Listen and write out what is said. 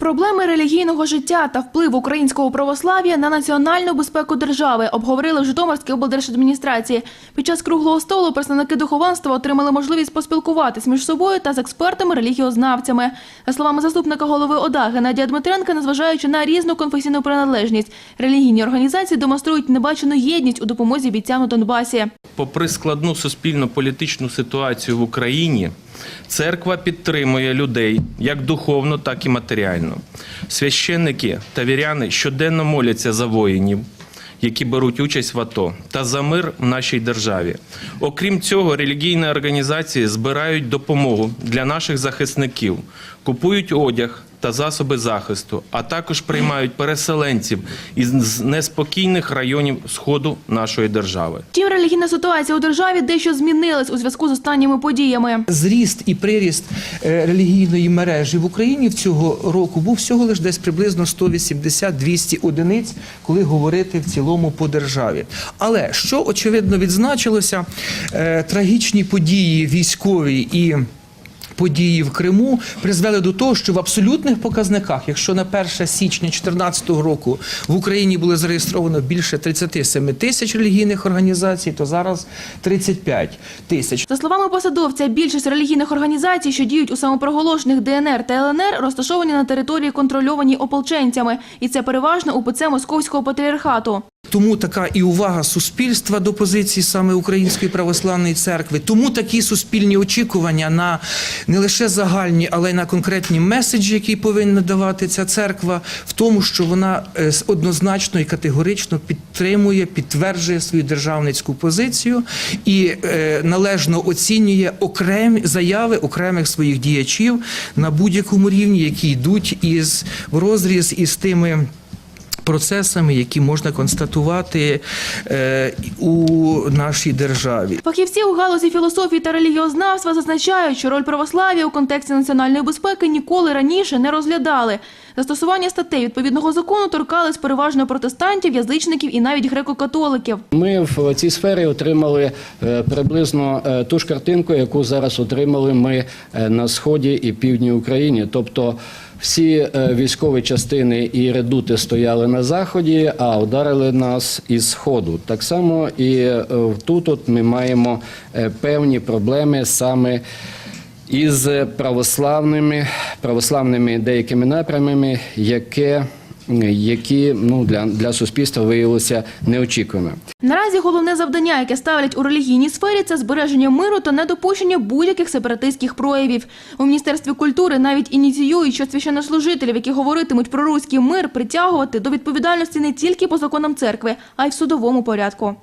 Проблеми релігійного життя та вплив українського православ'я на національну безпеку держави обговорили в Житомирській облдержадміністрації. Під час круглого столу представники духовенства отримали можливість поспілкуватись між собою та з експертами-релігіознавцями. За словами заступника голови ОДА Геннадія Дмитренка, незважаючи на різну конфесійну приналежність, релігійні організації демонструють небачену єдність у допомозі бійцям у Донбасі. Попри складну суспільно-політичну ситуацію в Україні, церква підтримує людей як духовно, так і матеріально. Священники та віряни щоденно моляться за воїнів, які беруть участь в АТО, та за мир в нашій державі. Окрім цього, релігійні організації збирають допомогу для наших захисників, купують одяг та засоби захисту, а також приймають переселенців із неспокійних районів сходу нашої держави. Втім, релігійна ситуація у державі дещо змінилась у зв'язку з останніми подіями. Зріст і приріст е, релігійної мережі в Україні в цього року був всього лиш десь приблизно 180-200 одиниць, коли говорити в цілому по державі. Але що очевидно відзначилося, е, трагічні події військові і події в Криму призвели до того, що в абсолютних показниках, якщо на 1 січня 2014 року в Україні було зареєстровано більше 37 тисяч релігійних організацій, то зараз 35 тисяч. За словами посадовця, більшість релігійних організацій, що діють у самопроголошених ДНР та ЛНР, розташовані на території, контрольованій ополченцями, і це переважно УПЦ Московського патріархату. Тому така і увага суспільства до позиції саме Української православної церкви. Тому такі суспільні очікування на не лише загальні, але й на конкретні меседжі, які повинна давати ця церква, в тому, що вона е, однозначно і категорично підтримує, підтверджує свою державницьку позицію і е, належно оцінює окремі заяви окремих своїх діячів на будь-якому рівні, які йдуть із в розріз із тими процесами, які можна констатувати е, у нашій державі. Фахівці у галузі філософії та релігіознавства зазначають, що роль православ'я у контексті національної безпеки ніколи раніше не розглядали. Застосування статей відповідного закону торкались переважно протестантів, язичників і навіть греко-католиків. Ми в цій сфері отримали е, приблизно е, ту ж картинку, яку зараз отримали ми на сході і півдні України. Тобто всі е, військові частини і редути стояли на заході, а ударили нас із сходу. Так само і е, тут от ми маємо е, певні проблеми саме із православними, православними деякими напрямами, яке, які ну, для, для суспільства виявилося неочікуваними. Наразі головне завдання, яке ставлять у релігійній сфері, це збереження миру та недопущення будь-яких сепаратистських проявів. У міністерстві культури навіть ініціюють, що священнослужителів, які говоритимуть про руський мир, притягувати до відповідальності не тільки по законам церкви, а й в судовому порядку.